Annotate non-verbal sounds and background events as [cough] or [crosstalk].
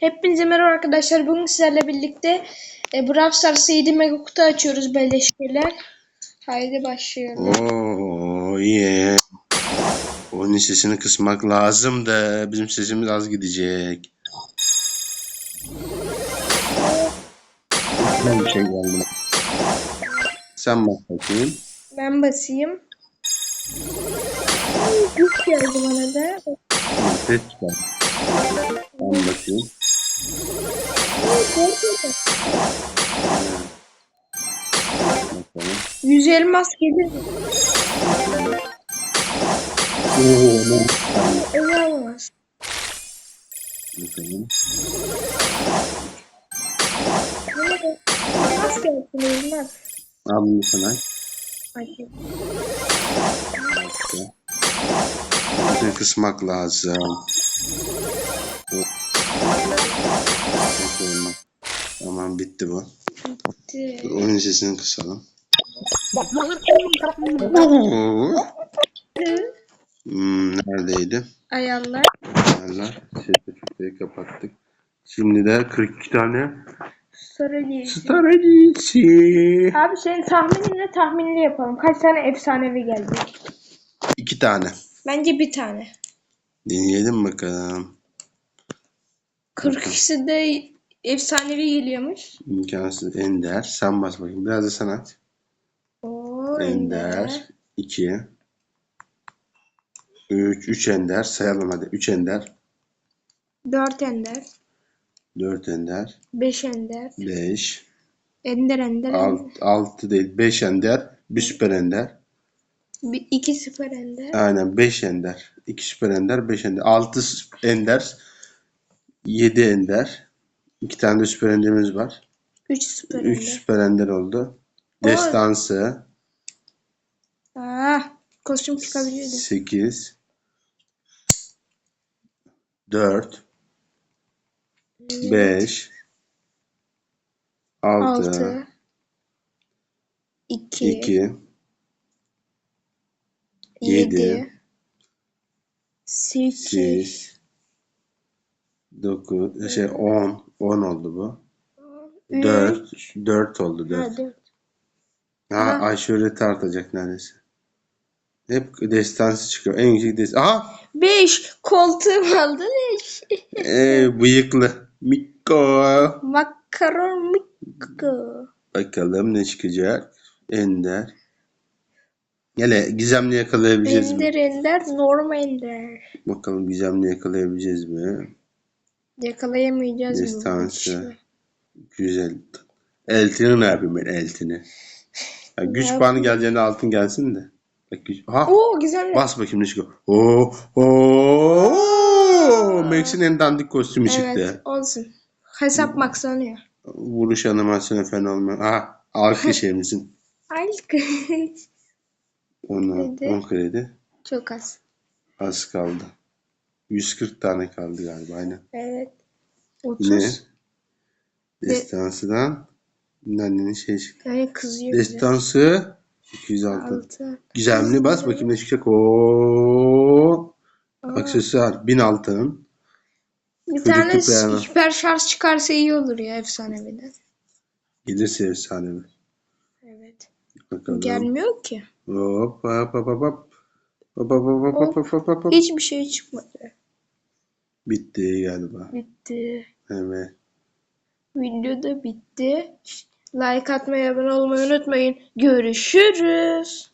Hepinize merhaba arkadaşlar. Bugün sizlerle birlikte e, Brawl Stars 7 mega kutu açıyoruz beleşkeler. Haydi başlayalım. Oo yeah. Onun sesini kısmak lazım da bizim sesimiz az gidecek. Ben bir şey geldim. Sen bak bakayım. Ben basayım. Ay, Güç geldi bana da. Ses çıkar. Ben bakayım. 100 elmas gelir mi? Oo, ne? Olmaz. Bakalım. Elmas gelsin elmas. Al bunu sana. Ay, Sesini kısmak lazım. Tamam bitti bu. gitti. Oyun sesini kısalım. Hmm, neredeydi? Ayarlar. Ayarlar. Sertifikayı kapattık. Şimdi de 42 tane star hediyesi. Abi senin tahmininle tahminli yapalım. Kaç tane efsanevi geldi? İki tane. Bence bir tane. Deneyelim bakalım. 42'si de efsanevi geliyormuş. İmkansız Ender. Sen bas bakayım. Biraz da sen. Oo, Ender. Ender. 2 3 3 Ender. Sayalım hadi. 3 Ender. 4 Ender. 4 Ender. 5 Ender. 5 Ender Ender. 6, 6 değil. 5 Ender. Bir Süper Ender. 2 Süper Ender. Aynen 5 ender. 2 süper ender, 5 ender. 6 ender. 7 ender. 2 tane de süper enderimiz var. 3 Süper 3 Ender. süper ender oldu. Destansı. Ah, kostüm çıkabiliyordu. 8 4 5 6 6 2 2 7 7 8 8 9 şey 10 10 oldu bu. 3 4 4 oldu 4. Ha, 4. Ha, aşureti artacak neredeyse. Hep destansı çıkıyor. En yüksek dest. Aha! 5 koltuğum aldı leş. Ee, bıyıklı. Mikko. Makaron Mikko. Bakalım ne çıkacak. Ender. Hele gizemli yakalayabileceğiz Ender mi? Ender Norm Ender. Bakalım gizemli yakalayabileceğiz mi? Yakalayamayacağız mı? Destansı. Güzel. Eltini ne yapayım ben eltini? Ya, güç Ne puanı geleceğinde altın gelsin de. Bak güç. Aha! Oo güzel. Bas bakayım çıkıyor. Oo! Oo! Max'in en dandik kostümü Evet çıktı. olsun. Hesap maksanıyor. Vuruş animasyonu falan olmuyor. Aha! Arka [laughs] şeyimizin. Onu, Kredi. 10 kredi. Çok az. Az kaldı. 140 tane kaldı galiba aynen. Evet. Ne? 30. Destansıdan annenin şey çıktı. Yani kızıyor. Destansı 206. 6. Gizemli bas bakayım ne çıkacak. Oo! Aksesuar 1000 altın. Bir Çocuk tane yani. hiper şarj çıkarsa iyi olur ya efsaneviden. Gelirse efsane. Evet. Bakalım. Gelmiyor ki. Hop hop hop hop. Hop hop hop hop hop hop hop hop. Hiçbir şey çıkmadı. Bitti galiba. Bitti. Evet. Video da bitti. Like atmayı, abone olmayı unutmayın. Görüşürüz.